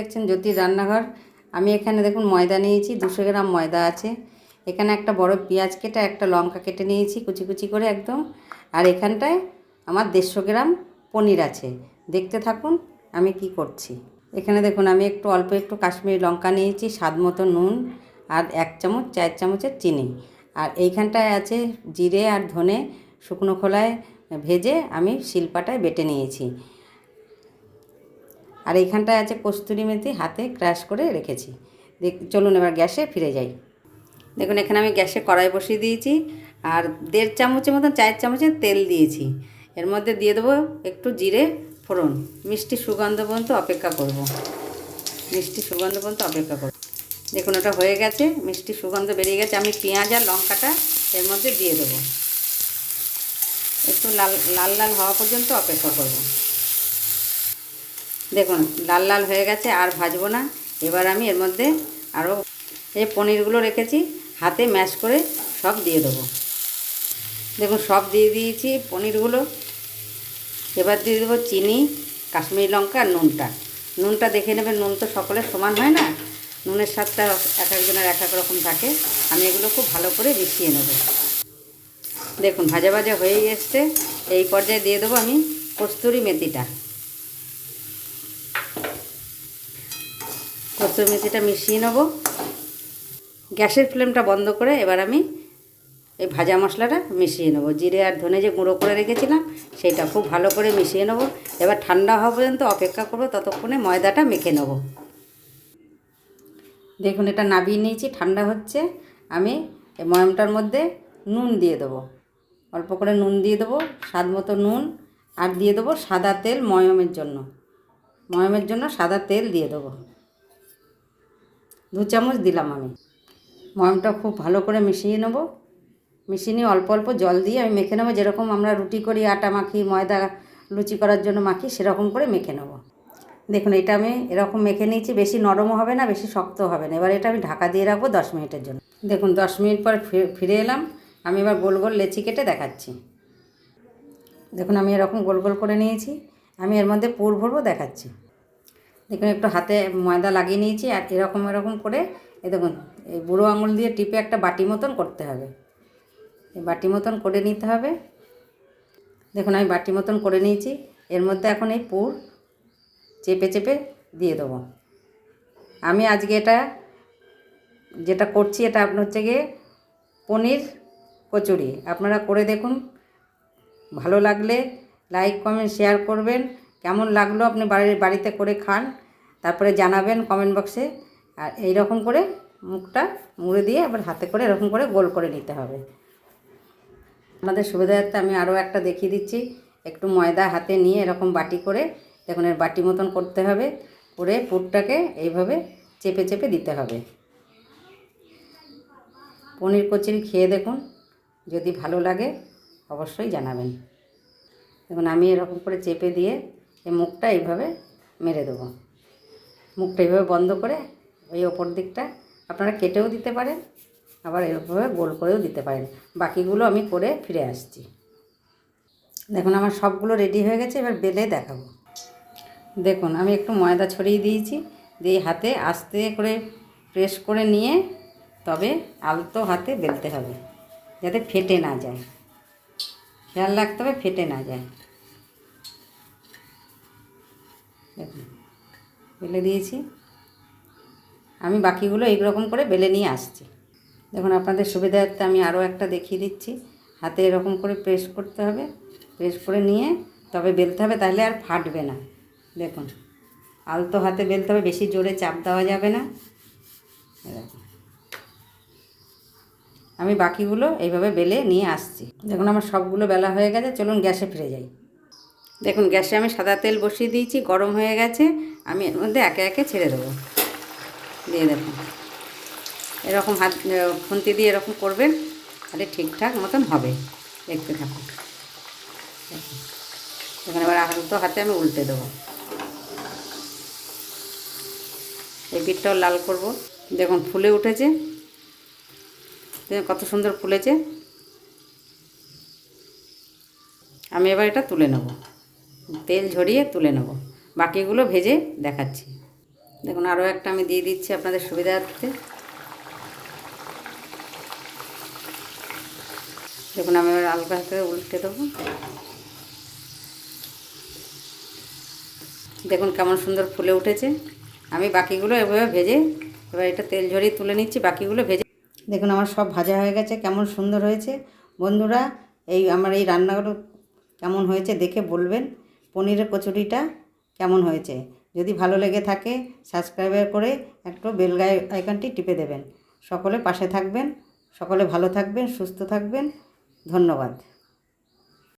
দেখছেন জ্যোতির রান্নাঘর। আমি এখানে দেখুন ময়দা নিয়েছি, দুশো গ্রাম ময়দা আছে। এখানে একটা বড় পেঁয়াজ কেটে একটা লঙ্কা কেটে নিয়েছি কুচি কুচি করে একদম। আর এখানটায় আমার দেড়শো গ্রাম পনির আছে। দেখতে থাকুন আমি কি করছি। এখানে দেখুন আমি একটু অল্প একটু কাশ্মীরি লঙ্কা নিয়েছি, স্বাদ মতো নুন আর এক চামচ, চার চামচের চিনি। আর এইখানটায় আছে জিরে আর ধনে শুকনো খোলায় ভেজে আমি শিলপাটায় বেটে নিয়েছি। আর এইখানটায় আছে কস্তুরি মেথি হাতে ক্রাশ করে রেখেছি। চলুন এবার গ্যাসে ফিরে যাই। দেখুন, এখানে আমি গ্যাসে কড়াই বসিয়ে দিয়েছি আর দেড় চামচের মতন চার চামচের তেল দিয়েছি। এর মধ্যে দিয়ে দেবো একটু জিরে, ফোড়ন। মিষ্টি সুগন্ধ পর্যন্ত অপেক্ষা করব। মিষ্টি সুগন্ধ পর্যন্ত অপেক্ষা করব। দেখুন, ওটা হয়ে গেছে, মিষ্টি সুগন্ধ বেরিয়ে গেছে। আমি পেঁয়াজ আর লঙ্কাটা এর মধ্যে দিয়ে দেবো। একটু লাল লাল লাল হওয়া পর্যন্ত অপেক্ষা করব। দেখুন, লাল লাল হয়ে গেছে, আর ভাজবো না। এবার আমি এর মধ্যে আরও এই পনিরগুলো রেখেছি, হাতে ম্যাশ করে সব দিয়ে দেবো। দেখুন, সব দিয়ে দিয়েছি পনিরগুলো। এবার দিয়ে দেবো চিনি, কাশ্মীরি লঙ্কা আর নুনটা। নুনটা দেখে নেবেন, নুন তো সকলের সমান হয় না? নুনের স্বাদটা এক একজনের এক এক রকম থাকে। আমি এগুলো খুব ভালো করে মিশিয়ে নেব। দেখুন, ভাজা ভাজা হয়ে এসছে। এই পর্যায়ে দিয়ে দেবো আমি কস্তুরি মেথিটা। কস্তুরি মেথিটা মিশিয়ে নেব, গ্যাসের ফ্লেমটা বন্ধ করে এবার আমি এই ভাজা মশলাটা মিশিয়ে নেব। জিরে আর ধনে যে গুঁড়ো করে রেখেছিলাম সেটা খুব ভালো করে মিশিয়ে নেব। এবার ঠান্ডা হওয়া পর্যন্ত অপেক্ষা করব, ততক্ষণে ময়দাটা মেখে নেব। দেখুন, এটা নাবিয়ে নিয়েছি, ঠান্ডা হচ্ছে। আমি এই ময়মটার মধ্যে নুন দিয়ে দেবো। অল্প করে নুন দিয়ে দেবো, স্বাদ মতো নুন, আর দিয়ে দেবো সাদা তেল ময়মের জন্য। ময়মের জন্য সাদা তেল দিয়ে দেবো। দু চামচ দিলাম আমি। ময়মটা খুব ভালো করে মিশিয়ে নেব। মিশিয়ে নিয়ে অল্প অল্প জল দিয়ে আমি মেখে নেব। যেরকম আমরা রুটি করি, আটা মাখি, ময়দা, লুচি করার জন্য মাখি, সেরকম করে মেখে নেব। দেখুন, এটা আমি এরকম মেখে নিয়েছি, বেশি নরমও হবে না, বেশি শক্ত হবে না। এবার এটা আমি ঢাকা দিয়ে রাখব দশ মিনিটের জন্য। দেখুন, দশ মিনিট পর ফিরে এলাম। আমি এবার গোল গোল লেচি কেটে দেখাচ্ছি। দেখুন, আমি এরকম গোল গোল করে নিয়েছি। আমি এর মধ্যে পুর ভরবো, দেখাচ্ছি। দেখুন একটু হাতে ময়দা লাগিয়ে নিয়েছি আর এরকম এরকম করে এ দেখুন, এই বুড়ো আঙুল দিয়ে টিপে একটা বাটি মতন করতে হবে। এই বাটি মতন করে নিতে হবে। দেখুন, আমি বাটি মতন করে নিয়েছি। এর মধ্যে এখন এই পুর চেপে চেপে দিয়ে দেবো। আমি আজকে এটা যেটা করছি, এটা আপনার হচ্ছে গিয়ে পনির কচুরি। আপনারা করে দেখুন, ভালো লাগলে লাইক, কমেন্ট, শেয়ার করবেন। কেমন লাগল আপনি বাড়ির, বাড়িতে করে খান, তারপরে জানাবেন কমেন্ট বক্সে আর এই রকম করে মুখটা মুড়ে দিয়ে আবার হাতে করে এরকম করে গোল করে নিতে হবে। আপনাদের সুবিধার্থে আমি আরও একটা দেখিয়ে দিচ্ছি। একটু ময়দা হাতে নিয়ে এরকম বাটি করে, দেখুন এর বাটি মতন করতে হবে। করে পুরটাকে এইভাবে চেপে চেপে দিতে হবে। পনির কচুরি খেয়ে দেখুন, যদি ভালো লাগে অবশ্যই জানাবেন। দেখুন আমি এরকম করে চেপে দিয়ে এই মুখটা এইভাবে মেরে দেবো। মুখটা এইভাবে বন্ধ করে ওই ওপর দিকটা আপনারা কেটেও দিতে পারেন, আবার এরকমভাবে গোল করেও দিতে পারেন। বাকিগুলো আমি করে ফিরে আসছি। দেখুন, আমার সবগুলো রেডি হয়ে গেছে, এবার বেলে দেখাবো। দেখুন, আমি একটু ময়দা ছড়িয়ে দিয়েছি, দিয়ে হাতে আস্তে করে প্রেস করে নিয়ে তবে আলতো হাতে বেলতে হবে, যাতে ফেটে না যায়। খেয়াল রাখতে হবে ফেটে না যায়। দেখুন বেলে দিয়েছি। আমি বাকিগুলো এইরকম করে বেলে নিয়ে আসছি। দেখুন, আপনাদের সুবিধার্থে আমি আরও একটা দেখিয়ে দিচ্ছি। হাতে এরকম করে প্রেস করতে হবে। প্রেস করে নিয়ে তবে বেলতে হবে, তাহলে আর ফাটবে না। দেখুন, আলতো হাতে বেলতে হবে, বেশি জোরে চাপ দেওয়া যাবে না। এরকম আমি বাকিগুলো এইভাবে বেলে নিয়ে আসছি। দেখুন, আমার সবগুলো বেলা হয়ে গেছে। চলুন গ্যাসে ফিরে যাই। দেখুন, গ্যাসে আমি সাদা তেল বসিয়ে দিয়েছি, গরম হয়ে গেছে, আমি এর মধ্যে একে একে ছেড়ে দেবো। দিয়ে দেখুন, এরকম হাত খুন্তি দিয়ে এরকম করবেন তাহলে ঠিকঠাক মতন হবে। দেখতে থাকুন। এখানে এবার আলতো হাতে আমি উল্টে দেবো। এই পিঠটাও লাল করব। দেখুন, ফুলে উঠেছে। কত সুন্দর ফুলেছে। আমি এবার এটা তুলে নেব। তেল ঝরিয়ে তুলে নেব। বাকিগুলো ভেজে দেখাচ্ছি। দেখুন, আরও একটা আমি দিয়ে দিচ্ছি আপনাদের সুবিধার্থে। দেখুন, আমি এবার হালকা হাতে উল্টে দেবো। দেখুন, কেমন সুন্দর ফুলে উঠেছে। আমি বাকিগুলো এভাবে ভেজে এবার এটা তেল ঝরিয়ে তুলে নিচ্ছি, বাকিগুলো ভেজে। দেখুন, আমার সব ভাজা হয়ে গেছে, কেমন সুন্দর হয়েছে। বন্ধুরা, এই আমার এই রান্নাগুলো কেমন হয়েছে দেখে বলবেন। পনিরের কচুরিটা কেমন হয়েছে? যদি ভালো লেগে থাকে সাবস্ক্রাইবার করে একটু বেল গায়ে আইকনটি টিপে দেবেন। সকলে পাশে থাকবেন, সকলে ভালো থাকবেন, সুস্থ থাকবেন। ধন্যবাদ।